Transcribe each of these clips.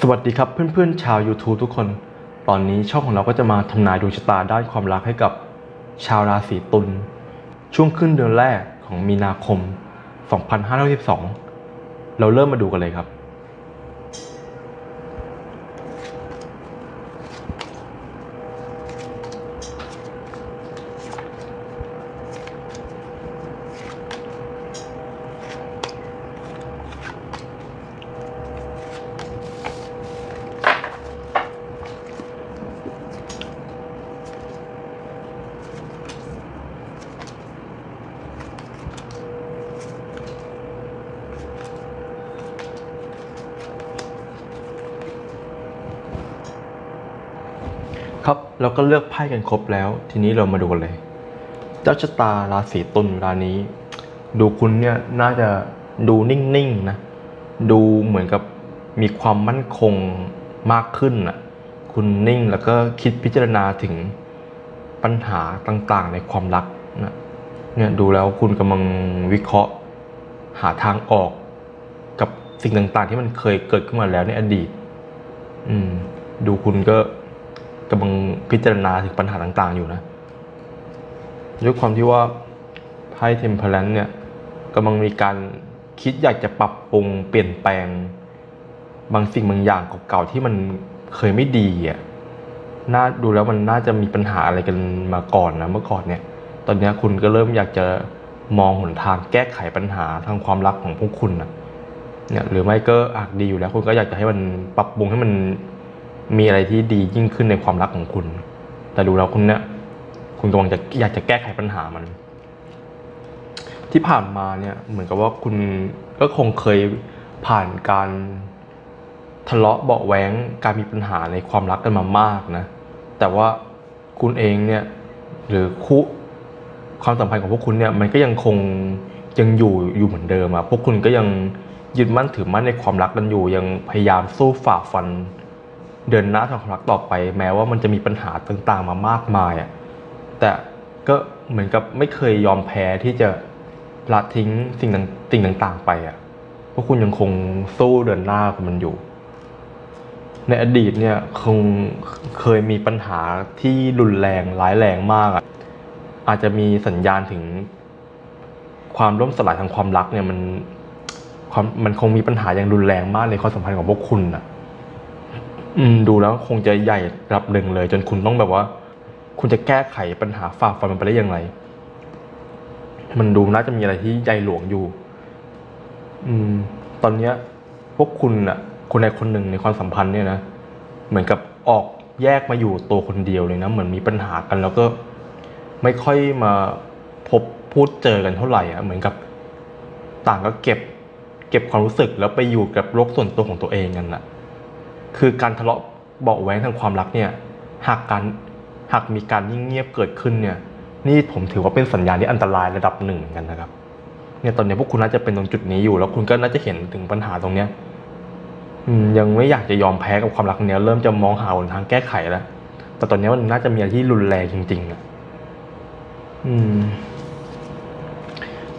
สวัสดีครับเพื่อนๆชาว YouTube ทุกคน ตอนนี้ช่องของเราก็จะมาทำนายดวงชะตาด้านความรักให้กับชาวราศีตุลช่วงขึ้นเดือนแรกของมีนาคม 2512 เราเริ่มมาดูกันเลยครับ ครับเราก็เลือกไพ่กันครบแล้ว ทีนี้เรามาดูกันเลย เจ้าชะตาราศีตุลเวลานี้ ดูคุณเนี่ยน่าจะดูนิ่งๆนะดูเหมือนกับมีความมั่นคงมากขึ้นอะคุณนิ่งแล้วก็คิดพิจารณาถึงปัญหาต่างๆ ในความรักนะเนี่ยดูแล้วคุณกำลังวิเคราะห์หาทางออกกับสิ่งต่างๆ ที่มันเคยเกิดขึ้นมาแล้วในอดีต อืม ดูคุณก็ กำลังพิจารณาถึงปัญหาต่างๆอยู่นะด้วยความที่ว่าไพ่เทมเพลนเนี่ยกำลังมีการคิดอยากจะปรับปรุงเปลี่ยนแปลง บางสิ่งบางอย่างเก่าๆที่มันเคยไม่ดีอะน่าดูแล้วมันน่าจะมีปัญหาอะไรกันมาก่อนนะเมื่อก่อนเนี่ย ตอนนี้คุณก็เริ่มอยากจะมองหนทางแก้ไขปัญหาทางความรักของพวกคุณนะเนี่ยหรือไม่ก็อาจดีอยู่แล้วคุณก็อยากจะให้มันปรับปรุงให้มัน มีอะไรที่ดียิ่งขึ้นในความรักของคุณ แต่ดูแล้วคุณเนี่ยคุณกำลังจะอยากจะแก้ไขปัญหามัน ที่ผ่านมาเนี่ยเหมือนกับว่าคุณก็คงเคยผ่านการทะเลาะเบาะแว้งการมีปัญหาในความรักกันมามากนะ แต่ว่าคุณเองเนี่ยหรือคู่ความสัมพันธ์ของพวกคุณเนี่ยมันก็ยังคงยังอยู่อยู่เหมือนเดิมอะพวกคุณก็ยังยึดมั่นถือมั่นในความรักกันอยู่ ยังพยายามสู้ฝ่าฟัน เดินหน้าทางความรักต่อไป แม้ว่ามันจะมีปัญหาต่างๆมามากมายอะแต่ก็เหมือนกับไม่เคยยอมแพ้ที่จะละทิ้งสิ่งต่างสิ่งต่างๆ ไปอะเพราะคุณยังคงสู้เดินหน้ากับมันอยู่ ในอดีตเนี่ยคงเคยมีปัญหาที่รุนแรงร้ายแรงมากอะอาจจะมีสัญญาณถึงความล่มสลายทางความรักเนี่ยมันความมันคงมีปัญหาอย่างรุนแรงมากในความสัมพันธ์ของพวกคุณอะ อืมดูแล้วคงจะใหญ่ระดับหนึ่งเลย จนคุณต้องแบบว่า คุณจะแก้ไขปัญหาฝ่าฟันมันไปได้อย่างไร มันดูน่าจะมีอะไรที่ใหญ่หลวงอยู่ อืม ตอนเนี้ย พวกคุณอะคนใดคนหนึ่งในความสัมพันธ์เนี่ยนะเหมือนกับออกแยกมาอยู่ตัวคนเดียวเลยนะเหมือนมีปัญหากัน แล้วก็ไม่ค่อยมาพบพูดเจอกันเท่าไหร่อะเหมือนกับ ต่างก็เก็บ เก็บความรู้สึกแล้วไปอยู่กับโลกส่วนตัวของตัวเองกันน่ะ คือการทะเลาะเบาะแว้งทางความรักเนี่ยหากการหากมีการยิ่งเงียบเกิดขึ้นเนี่ย นี่ผมถือว่าเป็นสัญญาณที่อันตรายระดับหนึ่งเหมือนกันนะครับเนี่ยตอนนี้พวกคุณน่าจะเป็นตรงจุดนี้อยู่ แล้วคุณก็น่าจะเห็นถึงปัญหาตรงเนี้ยยังไม่อยากจะยอมแพ้กับความรักเนี้ยเริ่มจะมองหาหนทางแก้ไขแล้ว แต่ตอนนี้มันน่าจะมีอะไรที่รุนแรงจริงๆอะอืม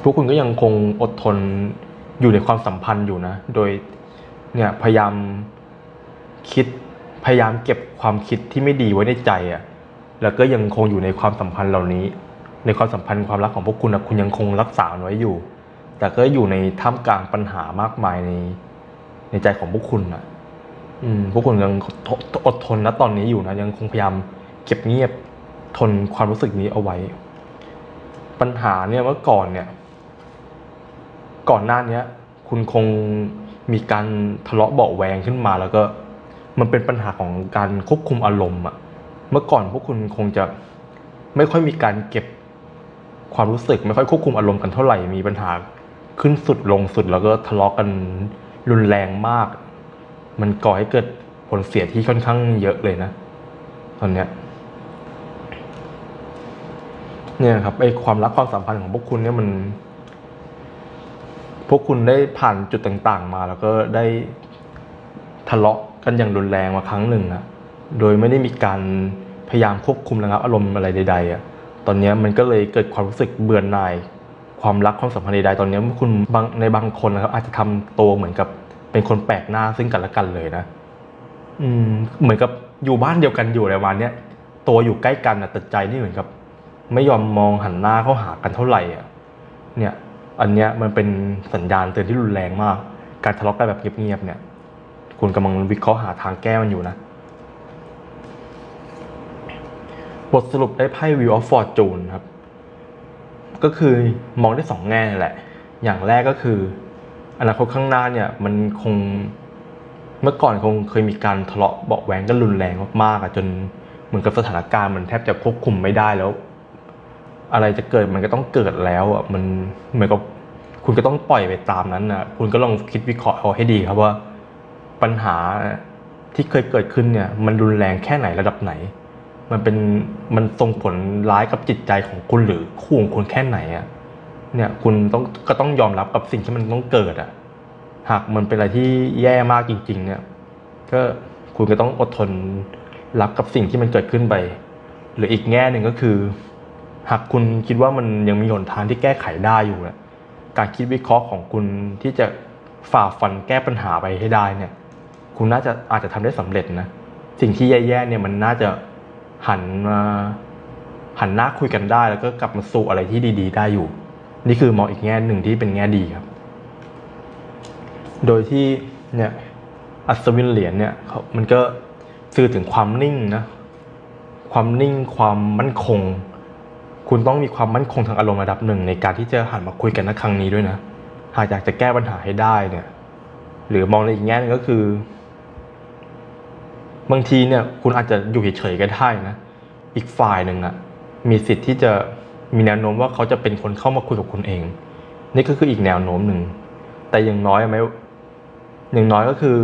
พวกคุณก็ยังคงอดทนอยู่ในความสัมพันธ์อยู่นะ โดยเนี่ยพยายาม คิดพยายามเก็บความคิดที่ไม่ดีไว้ในใจอะ่ะแล้วก็ยังคงอยู่ในความสัมพันธ์เหล่านี้ ในความสัมพันธ์ความรักของพวกคุณนะคุณยังคงรักษาไว้อยู่ แต่ก็อยู่ในท่ามกลางปัญหามากมายในในใจของพวกคุณนะอืมพวกคุณยังอดทนนะตอนนี้อยู่นะยังคงพยายามเก็บเงียบทนความรู้สึกนี้เอาไว้ ปัญหาเนี่ยเมื่อก่อนเนี่ย ก่อนหน้าเนี้ยคุณคงมีการทะเลาะเบาแวงขึ้นมาแล้วก็ มันเป็นปัญหาของการควบคุมอารมณ์อะเมื่อก่อนพวกคุณคงจะไม่ค่อยมีการเก็บความรู้สึก ไม่ค่อยควบคุมอารมณ์กันเท่าไหร่ มีปัญหาขึ้นสุดลงสุดแล้วก็ทะเลาะกันรุนแรงมาก มันก่อให้เกิดผลเสียที่ค่อนข้างเยอะเลยนะ ตอนเนี้ยเนี่ยครับไอความรักความสัมพันธ์ของพวกคุณเนี่ยมัน พวกคุณได้ผ่านจุดต่าง ๆ มา แล้วก็ได้ทะเลาะ กันอย่างรุนแรงมาครั้งหนึ่งนะโดยไม่ได้มีการพยายามควบคุมระงับอารมณ์อะไรใดๆอะตอนนี้มันก็เลยเกิดความรู้สึกเบื่อหน่าย ความรักความสัมพันธ์ใดๆตอนนี้คุณบางในบางคนนะครับอาจจะทำตัวเหมือนกับเป็นคนแปลกหน้าซึ่งกันและกันเลยนะ อืม เหมือนกับอยู่บ้านเดียวกันอยู่อะไรประมาณเนี้ยตัวอยู่ใกล้กันอะแต่ใจนี่เหมือนกับ ไม่ยอมมองหันหน้าเข้าหากันเท่าไหร่อะ เนี่ย อันเนี้ยมันเป็นสัญญาณเตือนที่รุนแรงมาก การทะเลาะกันแบบเงียบๆเนี่ย คุณกำลังวิเคราะห์หาทางแก้มันอยู่นะ บทสรุปได้ไพ่ Wheel of Fortune ครับ ก็คือมองได้สองแง่แหละ อย่างแรกก็คืออนาคตข้างหน้าเนี่ยมันคงเมื่อก่อนคงเคยมีการทะเลาะเบาะแว้งกันรุนแรงมากๆอะจนเหมือนกับสถานการณ์มันแทบจะควบคุมไม่ได้แล้ว อะไรจะเกิดมันก็ต้องเกิดแล้วอะมันเหมือนกับคุณก็ต้องปล่อยไปตามนั้นนะคุณก็ลองคิดวิเคราะห์เอาให้ดีครับว่า ปัญหาที่เคยเกิดขึ้นเนี่ยมันรุนแรงแค่ไหนระดับไหน มันเป็นมันส่งผลร้ายกับจิตใจของคุณหรือคู่ของคุณแค่ไหนอะเนี่ยคุณต้องก็ต้องยอมรับกับสิ่งที่มันต้องเกิดอะหากมันเป็นอะไรที่แย่มากจริง ๆ เนี่ย ก็คุณก็ต้องอดทนรับกับสิ่งที่มันเกิดขึ้นไปหรืออีกแง่หนึ่งก็คือ หากคุณคิดว่ามันยังมีหนทางที่แก้ไขได้อยู่นะการคิดวิเคราะห์ของคุณที่จะฝ่าฟันแก้ปัญหาไปให้ได้เนี่ย คุณน่าจะอาจจะทำได้สำเร็จนะสิ่งที่แย่ๆเนี่ยมันน่าจะหันมาหันหน้าคุยกันได้ แล้วก็กลับมาสู่อะไรที่ดี ๆ ได้อยู่ นี่คือมองอีกแง่หนึ่งที่เป็นแง่ดีครับ โดยที่เนี่ยอัศวินเหรียญเนี่ยเขามันก็สื่อถึงความนิ่งนะความนิ่งความมั่นคง คุณต้องมีความมั่นคงทางอารมณ์ระดับหนึ่ง ในการที่จะหันมาคุยกันในครั้งนี้ด้วยนะหากอยากจะแก้ปัญหาให้ได้เนี่ย หรือมองในอีกแง่หนึงก็คือ บางทีเนี่ยคุณอาจจะอยู่เฉยๆก็ได้นะ อีกฝ่ายหนึ่งอะมีสิทธิ์ที่จะมีแนวโน้มว่าเขาจะเป็นคนเข้ามาคุยกับคุณเอง นี่ก็คืออีกแนวโน้มหนึ่ง แต่อย่างน้อยไหมอย่างน้อยก็คือ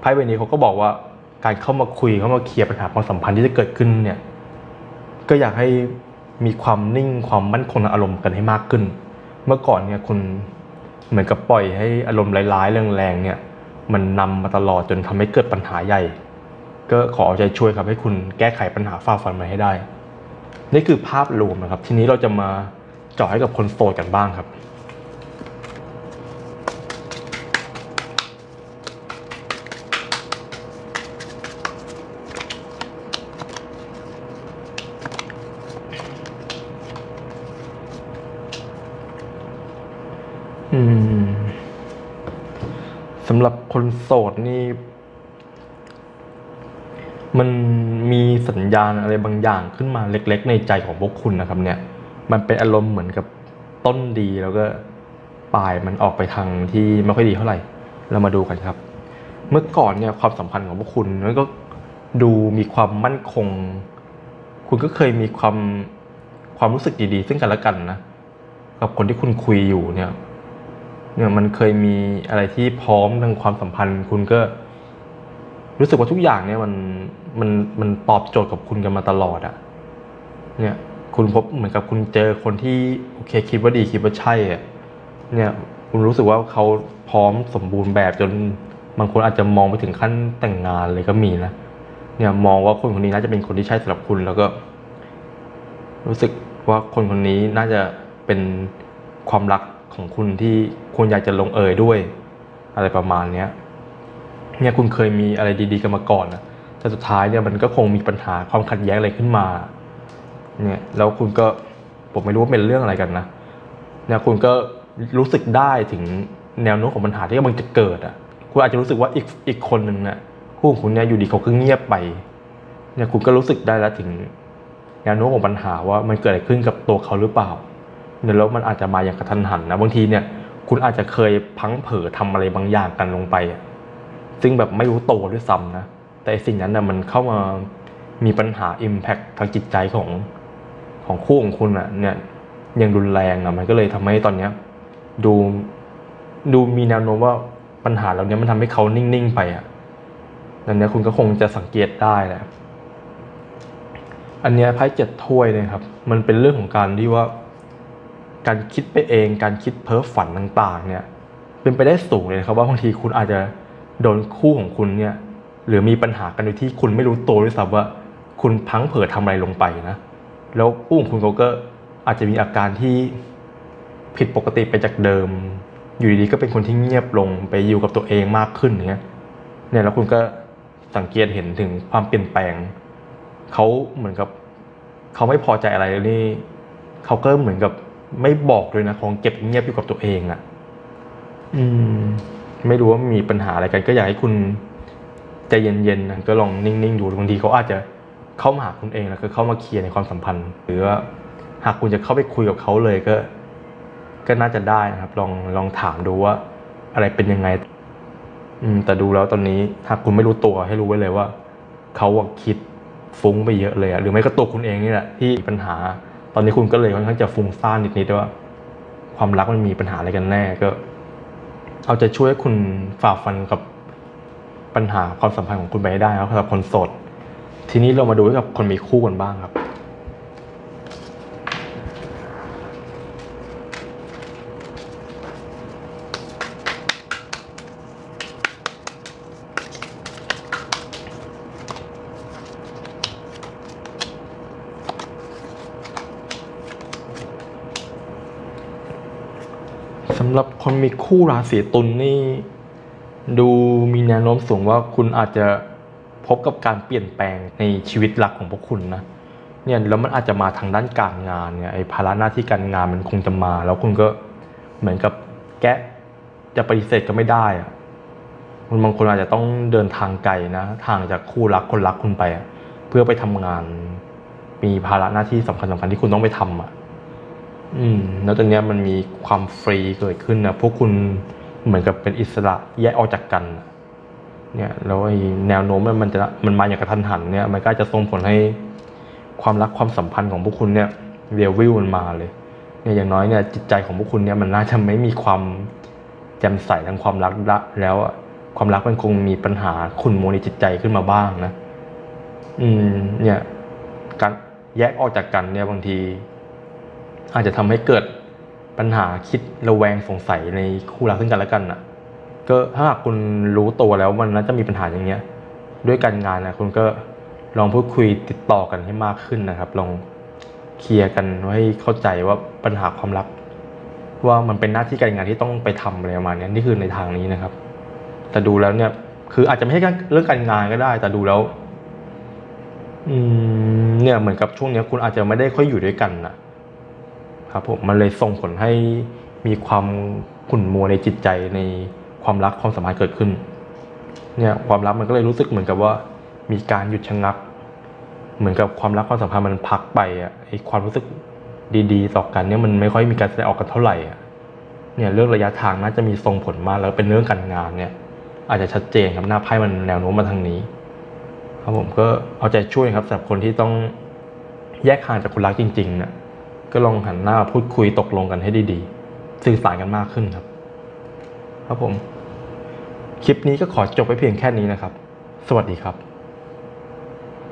ไพ่ใบนี้เขาก็บอกว่าการเข้ามาคุยเข้ามาเคลียร์ปัญหาความสัมพันธ์ที่จะเกิดขึ้นเนี่ย ก็อยากให้มีความนิ่งความมั่นคงอารมณ์กันให้มากขึ้น เมื่อก่อนเนี่ยคุณเหมือนกับปล่อยให้อารมณ์ร้ายๆแรงๆเนี่ย มันนำมาตลอดจนทำให้เกิดปัญหาใหญ่ ก็ขอเอาใจช่วยครับให้คุณแก้ไขปัญหาฝ่าฟันมาให้ได้ นี่คือภาพรวมนะครับ ทีนี้เราจะมาเจาะให้กับคนโสดกันบ้างครับ อืมสำหรับคนโสดนี่ มันมีสัญญาณอะไรบางอย่างขึ้นมาเล็ก ๆ ในใจของพวกคุณนะครับ เนี่ย มันเป็นอารมณ์เหมือนกับต้นดีแล้วก็ปลายมันออกไปทางที่ไม่ค่อยดีเท่าไหร่ เรามาดูกันครับ เมื่อก่อนเนี่ยความสัมพันธ์ของพวกคุณมันก็ดูมีความมั่นคง คุณก็เคยมีความความรู้สึกดีๆ ซึ่งกันและกันนะกับคนที่คุณคุยอยู่เนี่ยเนี่ยมันเคยมีอะไรที่พร้อมทางความสัมพันธ์ คุณก็รู้สึกว่าทุกอย่างเนี่ยมัน มันมันตอบโจทย์กับคุณกันมาตลอดอะเนี่ยคุณพบเหมือนกับคุณเจอคนที่โอเคคิดว่าดีคิดว่าใช่อะเนี่ยคุณรู้สึกว่าเขาพร้อมสมบูรณ์แบบจนบางคนอาจจะมองไปถึงขั้นแต่งงานเลยก็มีนะเนี่ยมองว่าคนคนนี้น่าจะเป็นคนที่ใช่สำหรับคุณแล้วก็ รู้สึกว่าคนคนนี้น่าจะเป็นความรักของคุณที่คุณอยากจะลงเอยด้วย อะไรประมาณเนี้ยเนี่ยคุณเคยมีอะไรดี ๆกันมาก่อนนะ แต่สุดท้ายเนี่ยมันก็คงมีปัญหาความขัดแย้งอะไรขึ้นมาเนี่ยแล้วคุณก็ผมไม่รู้ว่าเป็นเรื่องอะไรกันนะเนี่ยคุณก็รู้สึกได้ถึงแนวโน้มของปัญหาที่กำลังจะเกิดอะคุณอาจจะรู้สึกว่าอีกอีกคนหนึ่งเนี่ยคู่ของคุณเนี่ยอยู่ดีเขาก็เงียบไปเนี่ยคุณก็รู้สึกได้แล้วถึงแนวโน้มของปัญหาว่ามันเกิดอะไรขึ้นกับตัวเขาหรือเปล่าเนี่ยแล้วมันอาจจะมาอย่างกระทันหันนะบางทีเนี่ยคุณอาจจะเคยพังเผลอทำอะไรบางอย่างกันลงไป ซึ่งแบบไม่รู้ตัวด้วยซ้ำนะ แต่สิ่งนั้นนะมันเข้ามามีปัญหา Impact ทางจิตใจของของคู่ของคุณอะเนี่ยยังรุนแรงอะมันก็เลยทำให้ตอนเนี้ยดูดูมีแนวโน้มว่าปัญหาเหล่านี้มันทำให้เขานิ่งๆไปอะดังนี้นคุณก็คงจะสังเกตได้แหละอันเนี้ยไพ่เจ็ดถ้วยเนะครับ มันเป็นเรื่องของการที่ว่า การคิดไปเอง การคิดเพ้อฝันต่าง ๆ เนี่ย เป็นไปได้สูงเลยนะครับ ว่าบางทีคุณอาจจะโดนคู่ของคุณเนี่ย หรือมีปัญหากันโดยที่คุณไม่รู้ตัวด้วยซ้ำว่า คุณพังเผลอทำอะไรลงไปนะ แล้วคู่ของคุณเขาก็อาจจะมีอาการที่ผิดปกติไปจากเดิม อยู่ดีๆก็เป็นคนที่เงียบลงไปอยู่กับตัวเองมากขึ้นเงี้ยเนี่ยแล้วคุณก็สังเกตเห็นถึงความเปลี่ยนแปลงเขาเหมือนกับเขาไม่พอใจอะไรเลยนี่เขาก็เหมือนกับไม่บอกเลยนะของเก็บเงียบอยู่กับตัวเองอะ่ะ อืม ไม่รู้ว่ามีปัญหาอะไรกันก็อยากให้คุณ ใจเย็นๆก็ลองนิ่งๆดูบางทีเขาอาจจะเข้ามาหาคุณเองแล้วก็เข้ามาเคลียร์ในความสัมพันธ์ หรือว่าหากคุณจะเข้าไปคุยกับเขาเลยก็ ก็น่าจะได้นะครับ ลองลองถามดูว่า อะไรเป็นยังไง อืม แต่ดูแล้วตอนนี้หากคุณไม่รู้ตัวให้รู้ไว้เลยว่าเขาคิดฟุ้งไปเยอะเลยอะหรือไม่ก็ตัวคุณเองนี่แหละที่มีปัญหา ตอนนี้คุณก็เลยค่อนข้างจะฟุ้งซ่านนิดๆว่า ความรักมันมีปัญหาอะไรกันแน่ก็ เอาใจะช่วยคุณฝ่าฟันกับ ปัญหาความสัมพันธ์ของคุณไปให้ได้ครับสำหรับคนโสด ทีนี้เรามาดูกับคนมีคู่กันบ้างครับ สำหรับคนมีคู่ราศีตุลนี่ดู แนวโน้มสูงว่าคุณอาจจะพบกับการเปลี่ยนแปลงในชีวิตหลักของพวกคุณนะเนี่ยแล้วมันอาจจะมาทางด้านการงานเนี่ยไอ้ภาระหน้าที่การงานมันคงจะมา แล้วคุณก็เหมือนกับแกะจะปฏิเสธก็ไม่ได้อะคุณบางคนอาจจะต้องเดินทางไกลนะทางจากคู่รักคนรักคุณไปเพื่อไปทำงาน มีภาระหน้าที่สำคัญสำคัญที่คุณต้องไปทำอะ อืม แล้วตอนเนี้ยมันมีความฟรีเกิดขึ้นนะพวกคุณเหมือนกับเป็นอิสระแยกออกจากกันนะ เนี่ยแล้วไอ้แนวโน้มมันมันจะมันมาอย่างกระทันหันเนี่ยมันก็จะส่งผลให้ความรักความสัมพันธ์ของพวกคุณเนี่ยเวลวิวมันมาเลยเนี่ยอย่างน้อยเนี่ยจิตใจของพวกคุณเนี่ยมันน่าจะไม่มีความแจ่มใสทางความรักละแล้วความรักมันคงมีปัญหาขุ่นมัวในจิตใจขึ้นมาบ้างนะ อืม เนี่ย การแยกออกจากกันเนี่ยบางที อาจจะทำให้เกิดปัญหาคิดระแวงสงสัยในคู่รักซึ่งกันและกันน่ะ ก็ถ้าหากคุณรู้ตัวแล้วมันน่าจะมีปัญหาอย่างเงี้ย ด้วยการงานนะคุณก็ลองพูดคุยติดต่อกันให้มากขึ้นนะครับ ลองเคลียร์กันให้เข้าใจว่าปัญหาความรัก ว่ามันเป็นหน้าที่การงานที่ต้องไปทำอะไรประมาณนี้นี่คือในทางนี้นะครับ แต่ดูแล้วเนี่ย คืออาจจะไม่ใช่เรื่องการงานก็ได้ แต่ดูแล้ว อืม เนี่ยเหมือนกับช่วงเนี้ยคุณอาจจะไม่ได้ค่อยอยู่ด้วยกันนะครับผมมันเลยส่งผลให้มีความขุ่นมัวในจิตใจใน ความรักความสัมพันธ์เกิดขึ้นเนี่ยความรักมันก็เลยรู้สึกเหมือนกับว่ามีการหยุดชะงัก เหมือนกับความรักความสัมพันธ์มันพักไปอะไอความรู้สึกดีๆต่อกันเนี่ยมันไม่ค่อยมีการแสดงออกกันเท่าไหร่อะเนี่ยเรื่องระยะทางน่าจะมีส่งผลมากแล้วเป็นเรื่องการงานเนี่ย อาจจะชัดเจนครับหน้าไพ่มันแนวโน้มมาทางนี้ครับผมก็เอาใจช่วยครับสำหรับคนที่ต้องแยกห่างจากคนรักจริงๆเนี่ยก็ลองหันหน้าพูดคุยตกลงกันให้ดีๆ สื่อสารกันมากขึ้นครับ ครับผม คลิปนี้ก็ขอจบไปเพียงแค่นี้นะครับ สวัสดีครับ